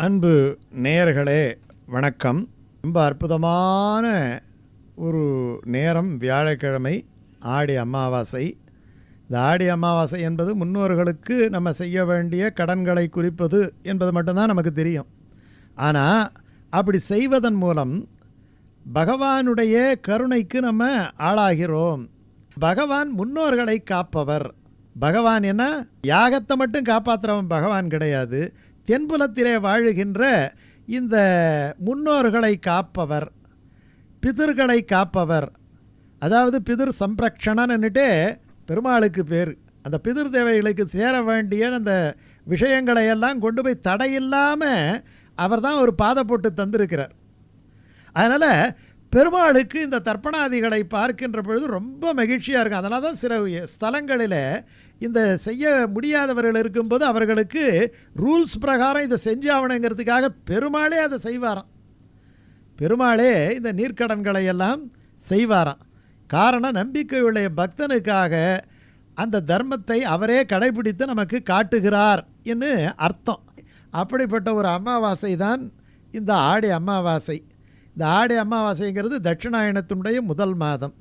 அன்பு நேயர்களே வணக்கம். ரொம்ப அற்புதமான ஒரு நேரம் வியாழக்கிழமை ஆடி அமாவாசை. இந்த ஆடி அமாவாசை என்பது முன்னோர்களுக்கு நம்ம செய்ய வேண்டிய கடன்களை குறிப்பது என்பது மட்டும்தான் நமக்கு தெரியும். ஆனால் அப்படி செய்வதன் மூலம் பகவானுடைய கருணைக்கு நம்ம ஆளாகிறோம். பகவான் முன்னோர்களை காப்பவர். பகவான் என்ன? யாகத்தை மட்டும் காப்பாற்றுறவன் பகவான் கிடையாது. தென்புலத்திலே வாழுகின்ற இந்த முன்னோர்களை காப்பவர் பிதர்களை காப்பவர். அதாவது பிதிர் சம்ரக்ஷணன்னுட்டு பெருமாளுக்கு பேர். அந்த பிதிர் தேவைகளுக்கு சேர வேண்டிய அந்த விஷயங்களை எல்லாம் கொண்டு போய் தடையில்லாமல் அவர் தான் ஒரு பாதை போட்டு தந்திருக்கிறார். அதனால் பெருமாளுக்கு இந்த தர்ப்பணாதிகளை பார்க்கின்ற பொழுது ரொம்ப மகிழ்ச்சியாக இருக்கும். அதனால் தான் சில ஸ்தலங்களில் இந்த செய்ய முடியாதவர்கள் இருக்கும்போது அவர்களுக்கு ரூல்ஸ் பிரகாரம் இதை செஞ்சாவணுங்கிறதுக்காக பெருமாளே அதை செய்வாராம். பெருமாளே இந்த நீர்க்கடன்களை எல்லாம் செய்வாராம். காரணம் நம்பிக்கையுடைய பக்தனுக்காக அந்த தர்மத்தை அவரே கடைபிடித்து நமக்கு காட்டுகிறார் என்று அர்த்தம். அப்படிப்பட்ட ஒரு அமாவாசை தான் இந்த ஆடி அமாவாசை. இந்த ஆடி அமாவாசைங்கிறது தட்சிணாயனத்தினுடைய முதல் மாதம்.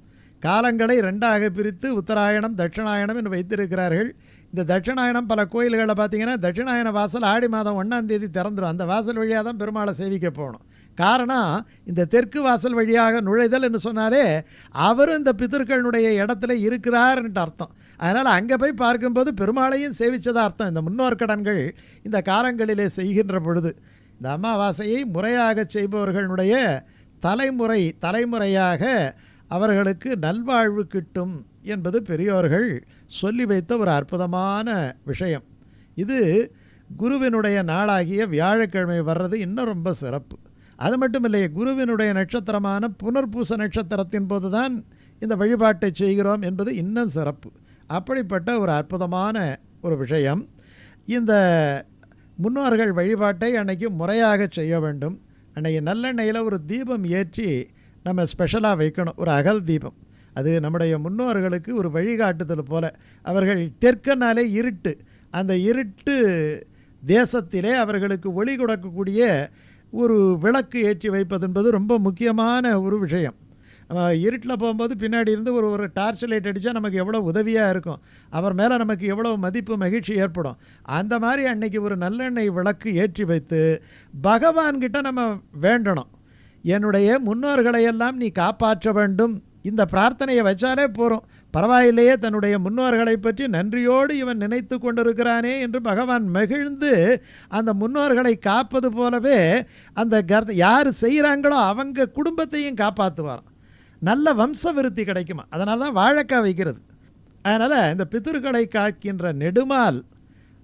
காலங்களை ரெண்டாக பிரித்து உத்தராயணம் தட்சிணாயணம் என்று வைத்திருக்கிறார்கள். இந்த தட்சிணாயணம் பல கோயில்களில் பார்த்தீங்கன்னா தட்சிணாயன வாசல் ஆடி மாதம் ஒன்றாம் தேதி திறந்துடும் அந்த வாசல் வழியாக தான் பெருமாளை சேவிக்க போகணும். காரணம் இந்த தெற்கு வாசல் வழியாக நுழைதல் என்று சொன்னாலே அவரும் இந்த பித்தர்களுடைய இடத்துல இருக்கிறார்ன்ட்டு அர்த்தம். அதனால் அங்கே போய் பார்க்கும்போது பெருமாளையும் சேவித்ததாக அர்த்தம். இந்த முன்னோர் கடன்கள் இந்த காலங்களிலே செய்கின்ற பொழுது. இந்த அமாவாசையை முறையாக செய்பவர்களுடைய தலைமுறை தலைமுறையாக அவர்களுக்கு நல்வாழ்வு கிட்டும் என்பது பெரியோர்கள் சொல்லி வைத்த ஒரு அற்புதமான விஷயம். இது குருவினுடைய நாளாகிய வியாழக்கிழமை வர்றது இன்னும் ரொம்ப சிறப்பு. அது மட்டும் இல்லையே குருவினுடைய நட்சத்திரமான புனர்பூச நட்சத்திரத்தின் போது தான் இந்த வழிபாட்டை செய்கிறோம் என்பது இன்னும் சிறப்பு. அப்படிப்பட்ட ஒரு அற்புதமான ஒரு விஷயம். இந்த முன்னோர்கள் வழிபாட்டை அன்னைக்கு முறையாக செய்ய வேண்டும். அன்னைக்கு நல்லெண்ணெயில் ஒரு தீபம் ஏற்றி நம்ம ஸ்பெஷலாக வைக்கணும். ஒரு அகல் தீபம். அது நம்முடைய முன்னோர்களுக்கு ஒரு வழிகாட்டுதல் போல். அவர்கள் தெற்கனாலே இருட்டு. அந்த இருட்டு தேசத்திலே அவர்களுக்கு ஒளி கொடுக்கக்கூடிய ஒரு விளக்கு ஏற்றி வைப்பது என்பது ரொம்ப முக்கியமான ஒரு விஷயம். நம்ம இருட்டில் போகும்போது பின்னாடி இருந்து ஒரு ஒரு டார்ச் லைட் அடித்தா நமக்கு எவ்வளோ உதவியாக இருக்கும். அவர் மேலே நமக்கு எவ்வளோ மதிப்பு மகிழ்ச்சி ஏற்படும். அந்த மாதிரி அன்னைக்கு ஒரு நல்லெண்ணெய் விளக்கு ஏற்றி வைத்து பகவான்கிட்ட நம்ம வேண்டணும். என்னுடைய முன்னோர்களை எல்லாம் நீ காப்பாற்ற வேண்டும். இந்த பிரார்த்தனையை வச்சாலே போகிறோம் பரவாயில்லையே தன்னுடைய முன்னோர்களை பற்றி நன்றியோடு இவன் நினைத்து கொண்டிருக்கிறானே என்று பகவான் மகிழ்ந்து அந்த முன்னோர்களை காப்பது போலவே அந்த கர்த்த யார் செய்கிறாங்களோ அவங்க குடும்பத்தையும் காப்பாற்றுவாராம் நல்ல வம்ச விருத்தி கிடைக்குமா? அதனால தான் வாழைக்காய் வைக்கிறது. அதனால் இந்த பிதர்களை காக்கின்ற நெடுமால்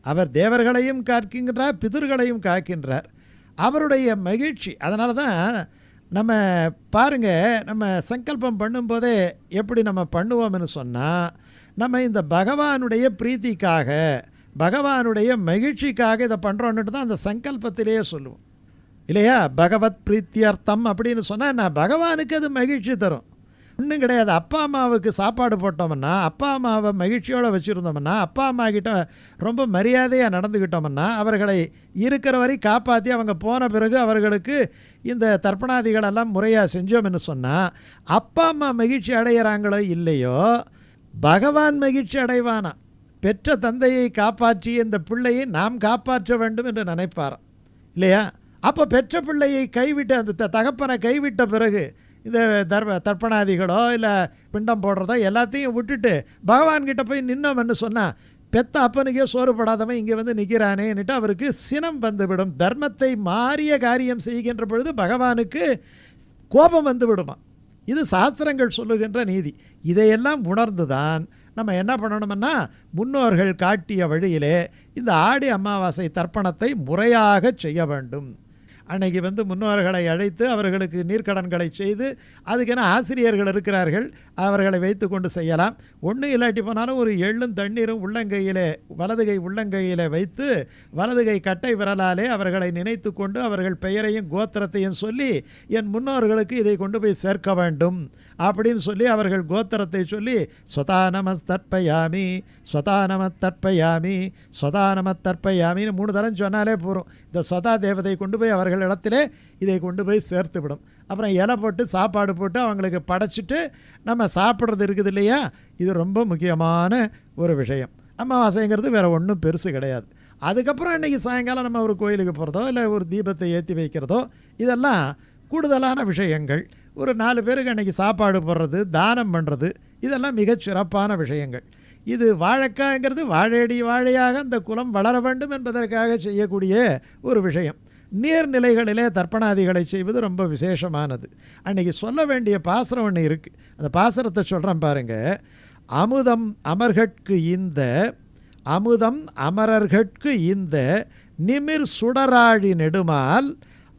அவர் தேவர்களையும் காக்கின்றார் பிதர்களையும் காக்கின்றார். அவருடைய மகிழ்ச்சி. அதனால தான் நம்ம பாருங்க நம்ம சங்கல்பம் பண்ணும்போதே எப்படி நம்ம பண்ணுவோம்னு சொன்னால் நம்ம இந்த பகவானுடைய பிரீத்திக்காக பகவானுடைய மகிழ்ச்சிக்காக இதை பண்ணுறோன்னுட்டு தான் அந்த சங்கல்பத்திலேயே சொல்லுவோம். இல்லையா? பகவத் பிரீத்தியர்த்தம் அப்படின்னு சொன்னால் நான் பகவானுக்கு அது மகிழ்ச்சி தரும். ஒன்றும் கிடையாது. அப்பா அம்மாவுக்கு சாப்பாடு போட்டோம்னா அப்பா அம்மாவை மகிழ்ச்சியோடு வச்சுருந்தோம்னா அப்பா அம்மா கிட்ட ரொம்ப மரியாதையாக நடந்துக்கிட்டோம்னா அவர்களை இருக்கிற வரை காப்பாற்றி அவங்க போன பிறகு அவர்களுக்கு இந்த தர்ப்பணாதிகளெல்லாம் முறையாக செஞ்சோம்னு சொன்னால் அப்பா அம்மா மகிழ்ச்சி அடைகிறாங்களோ இல்லையோ பகவான் மகிழ்ச்சி அடைவானா? பெற்ற தந்தையை காப்பாற்றி இந்த பிள்ளையை நாம் காப்பாற்ற வேண்டும் என்று நினைப்பாராம். இல்லையா? அப்போ பெற்ற பிள்ளையை கைவிட்டு அந்த த- தகப்பனை கைவிட்ட பிறகு இந்த தர்ம தர்ப்பணாதிகளோ இல்லை பிண்டம் போடுறதோ எல்லாத்தையும் விட்டுட்டு பகவான்கிட்ட போய் நின்னோம்னு சொன்னால் பெத்த அப்பனுக்கே சோறுபடாதவன் இங்கே வந்து நிற்கிறானேன்னுட்டு அவருக்கு சினம் வந்துவிடும். தர்மத்தை மாறிய காரியம் செய்கின்ற பொழுது பகவானுக்கு கோபம் வந்து விடுமா இது சாஸ்திரங்கள் சொல்லுகின்ற நீதி. இதையெல்லாம் உணர்ந்து தான் நம்ம என்ன பண்ணணும்னா முன்னோர்கள் காட்டிய வழியிலே இந்த ஆடி அமாவாசை தர்ப்பணத்தை முறையாக செய்ய வேண்டும். அன்னைக்கு வந்து முன்னோர்களை அழைத்து அவர்களுக்கு நீர்க்கடன்களை செய்து அதுக்கென ஆசிரியர்கள் இருக்கிறார்கள் அவர்களை வைத்து கொண்டு செய்யலாம். ஒன்றும் இல்லாட்டி போனாலும் ஒரு எள்ளும் தண்ணீரும் உள்ளங்கையிலே வலதுகை உள்ளங்கையிலே வைத்து வலதுகை கட்டை விரலாலே அவர்களை நினைத்து கொண்டு அவர்கள் பெயரையும் கோத்திரத்தையும் சொல்லி என் முன்னோர்களுக்கு இதை கொண்டு போய் சேர்க்க வேண்டும் அப்படின்னு சொல்லி அவர்கள் கோத்திரத்தை சொல்லி ஸ்வதானமஸ்தற்பயாமி தற்பயாமி ஸ்வதானமத்தற்பயாமின்னு தற்பயாமி தற்பயாமின்னு மூணு தரம் சொன்னாலே போகிறோம் இந்த ஸ்வதா தேவதை கொண்டு போய் அவர்கள் இடத்துல இதை கொண்டு போய் சேர்த்து விடும். அப்புறம் இலை போட்டு சாப்பாடு போட்டு அவங்களுக்கு படைச்சிட்டு நம்ம சாப்பிட்றது இருக்குது இல்லையா? இது ரொம்ப முக்கியமான ஒரு விஷயம். அமாவாசைங்கிறது வேறு ஒன்றும் பெருசு கிடையாது. அதுக்கப்புறம் அன்றைக்கி சாயங்காலம் நம்ம ஒரு கோயிலுக்கு போகிறதோ இல்லை ஒரு தீபத்தை ஏற்றி வைக்கிறதோ இதெல்லாம் கூடுதலான விஷயங்கள். ஒரு நாலு பேருக்கு அன்றைக்கி சாப்பாடு போடுறது தானம் பண்ணுறது இதெல்லாம் மிகச் சிறப்பான விஷயங்கள். இது வாழைக்காய்ங்கிறது வாழையடி வாழையாக அந்த குலம் வளர வேண்டும் என்பதற்காக செய்யக்கூடிய ஒரு விஷயம். நீர்நிலைகளிலே தர்ப்பணாதிகளை செய்வது ரொம்ப விசேஷமானது. அன்றைக்கி சொல்ல வேண்டிய பாசரம் ஒன்று இருக்குது அந்த பாசரத்தை சொல்கிறேன் பாருங்கள் அமுதம் அமர்கட்கு இந்த அமுதம் அமரர்கட்கு இந்த நிமிர் சுடராழி நெடுமால்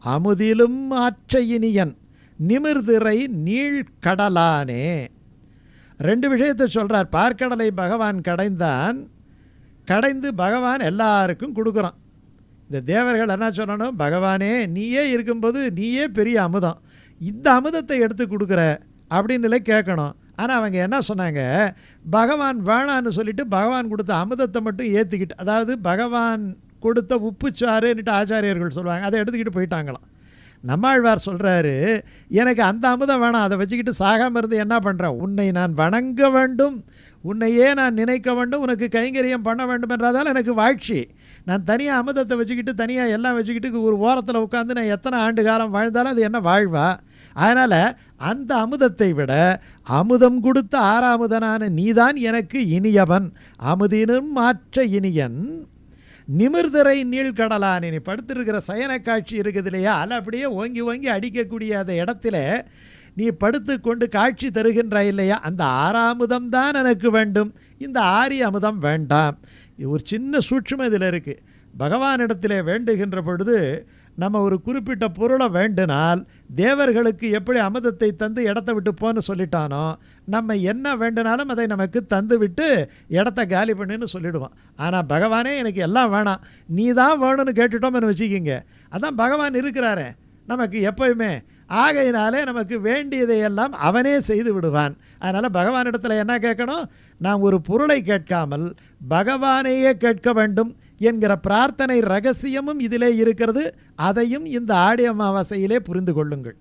அமுதிலும் ஆற்றையினியன் நிமிர்திரை நீழ்கடலானே ரெண்டு விஷயத்தை சொல்கிறார் பார்க்கடலை பகவான் கடைந்தான். கடைந்து பகவான் எல்லாருக்கும் கொடுக்குறான். இந்த தேவர்கள் என்ன சொல்லணும் பகவானே நீயே இருக்கும்போது நீயே பெரிய அமுதம். இந்த அமுதத்தை எடுத்து கொடுக்குற அப்படின்னுல கேட்கணும். ஆனால் அவங்க என்ன சொன்னாங்க? பகவான் வேணான்னு சொல்லிட்டு பகவான் கொடுத்த அமுதத்தை மட்டும் ஏற்றிக்கிட்டு அதாவது பகவான் கொடுத்த உப்புச்சாறுன்னுட்டு ஆச்சாரியர்கள் சொல்லுவாங்க அதை எடுத்துக்கிட்டு போயிட்டாங்களாம். நம்மாழ்வார் சொல்கிறாரு எனக்கு அந்த அமுதம் வேணாம் அதை வச்சுக்கிட்டு சாகாமல் இருந்து என்ன பண்ணுறேன் உன்னை நான் வணங்க வேண்டும் உன்னையே நான் நினைக்க வேண்டும் உனக்கு கைங்கரியம் பண்ண வேண்டும் என்றாதால் எனக்கு வாழ்ச்சி. நான் தனியாக அமுதத்தை வச்சுக்கிட்டு தனியாக எல்லாம் வச்சுக்கிட்டு ஒரு ஓரத்தில் உட்காந்து நான் எத்தனை ஆண்டு காலம் வாழ்ந்தாலும் அது என்ன வாழ்வா? அதனால் அந்த அமுதத்தை விட அமுதம் கொடுத்த ஆறாமுதனான நீதான் எனக்கு இனியவன். அமுதினும் மாற்ற இனியன். நிமிர்திரை நீழ்கடலான் இனி படுத்திருக்கிற சயன காட்சி இருக்குது இல்லையா? அதில் அப்படியே ஓங்கி ஓங்கி அடிக்கக்கூடிய அந்த இடத்துல நீ படுத்து கொண்டு காட்சி தருகின்றாய் இல்லையா? அந்த ஆறாமுதம் தான் எனக்கு வேண்டும். இந்த ஆரி அமுதம் வேண்டாம். ஒரு சின்ன சூட்சுமம் இதில் இருக்குது பகவானிடத்திலே வேண்டுகின்ற பொழுது நம்ம ஒரு குறிப்பிட்ட பொருளை வேண்டினால் தேவர்களுக்கு எப்படி அமுதத்தை தந்து இடத்த விட்டு போன்னு சொல்லிட்டானோ நம்ம என்ன வேண்டுனாலும் அதை நமக்கு தந்து விட்டு இடத்த காலி பண்ணுன்னு சொல்லிடுவோம். ஆனால் பகவானே எனக்கு எல்லாம் வேணாம். நீ தான் வேணும்னு கேட்டுட்டோம்னு வச்சுக்கிங்க. அதான் பகவான் இருக்கிறாரே. நமக்கு எப்பயுமே ஆகையினாலே நமக்கு வேண்டியதை எல்லாம் அவனே செய்து விடுவான். அதனால் பகவானிடத்தில் என்ன கேட்கணும்? நாம் ஒரு பொருளை கேட்காமல் பகவானையே கேட்க வேண்டும் என்கிற பிரார்த்தனை ரகசியமும் இதிலே இருக்கிறது. அதையும் இந்த ஆடி அமாவாசையிலே புரிந்து கொள்ளுங்கள்.